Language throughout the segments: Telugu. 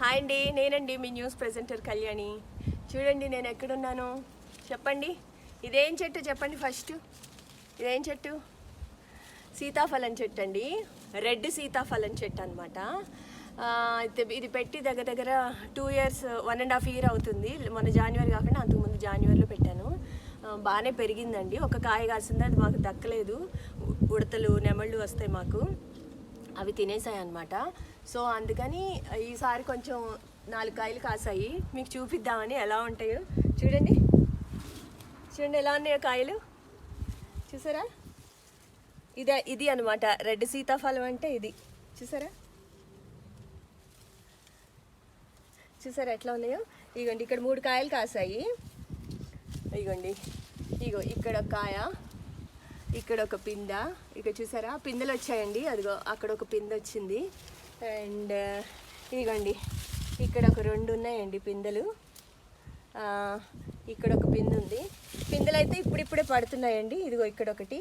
హాయ్ అండి నేనండి మీ న్యూస్ ప్రెజెంటర్ కళ్యాణి. చూడండి నేను ఎక్కడున్నాను? చెప్పండి. ఇదేం చెట్టు చెప్పండి ఫస్ట్. ఇదేం చెట్టు? సీతాఫలం చెట్టు అండి. రెడ్ సీతాఫలం చెట్టు అనమాట ఇది పెట్టి దగ్గర దగ్గర two years one and half year అవుతుంది. మన జనవరి కాకుండా అంతకుముందు జనవరిలో పెట్టాను. బాగానే పెరిగిందండి. ఒక కాయ కాసింది అది మాకు దక్కలేదు. ఉడతలు నెమళ్ళు వస్తాయి మాకు. అవి తినేసాయి అనమాట సో అందుకని ఈసారి కొంచెం నాలుగు కాయలు కాసాయి. మీకు చూపిద్దామని ఎలా ఉంటాయో. చూడండి. చూడండి ఎలా ఉన్నాయో కాయలు. చూసారా? ఇదే ఇది అనమాట రెడ్ సీతాఫలం అంటే ఇది. చూసారా? చూసారా ఎట్లా ఉన్నాయో? ఇగోండి ఇక్కడ మూడు కాయలు కాసాయి. ఇగోండి. ఇగో ఇక్కడ ఒక కాయ. ఇక్కడ ఒక పింద. ఇక్కడ చూసారా? పిందెలు వచ్చాయండి అదిగో అక్కడ ఒక పిందె వచ్చింది అండ్ ఇదిగోండి. ఇక్కడ ఒక రెండు ఉన్నాయండి పిందెలు ఇక్కడ ఒక పిందె ఉంది పిందెలు అయితే ఇప్పుడిప్పుడే పడుతున్నాయండి. ఇదిగో ఇక్కడ ఒకటి.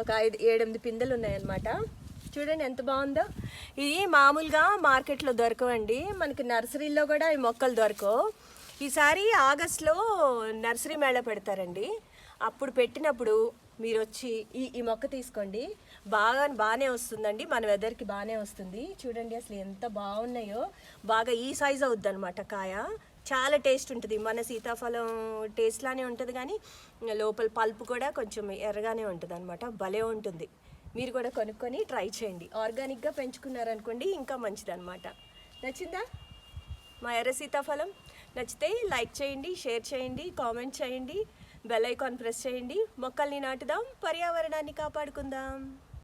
ఒక ఐదు ఏడెనిమిది పిందెలు ఉన్నాయన్నమాట చూడండి ఎంత బాగుందో. ఇది మామూలుగా మార్కెట్లో దొరకవండి. మనకి నర్సరీలో కూడా ఈ మొక్కలు దొరకవు. ఈసారి ఆగస్ట్లో నర్సరీ మేళ పెడతారండి. అప్పుడు పెట్టినప్పుడు మీరు వచ్చి ఈ ఈ మొక్క తీసుకోండి. బాగా బాగానే వస్తుందండి. మన వెదర్కి బాగానే వస్తుంది. చూడండి అసలు ఎంత బాగున్నాయో. బాగా ఈ సైజ్ అవుద్ది అనమాట కాయ. చాలా టేస్ట్ ఉంటుంది. మన సీతాఫలం టేస్ట్ లానే ఉంటుంది కానీ లోపల పల్పు కూడా కొంచెం ఎర్రగానే ఉంటుంది అనమాట భలే ఉంటుంది. మీరు కూడా కొనుక్కొని ట్రై చేయండి. ఆర్గానిక్గా పెంచుకున్నారనుకోండి ఇంకా మంచిది అనమాట నచ్చిందా? మా ఎర్ర సీతాఫలం? నచ్చితే లైక్ చేయండి షేర్ చేయండి కామెంట్ చేయండి బెల్ ఐకాన్ ప్రెస్ చేయండి. మొక్కల్ని నాటుదాం పర్యావరణాన్ని కాపాడుకుందాం.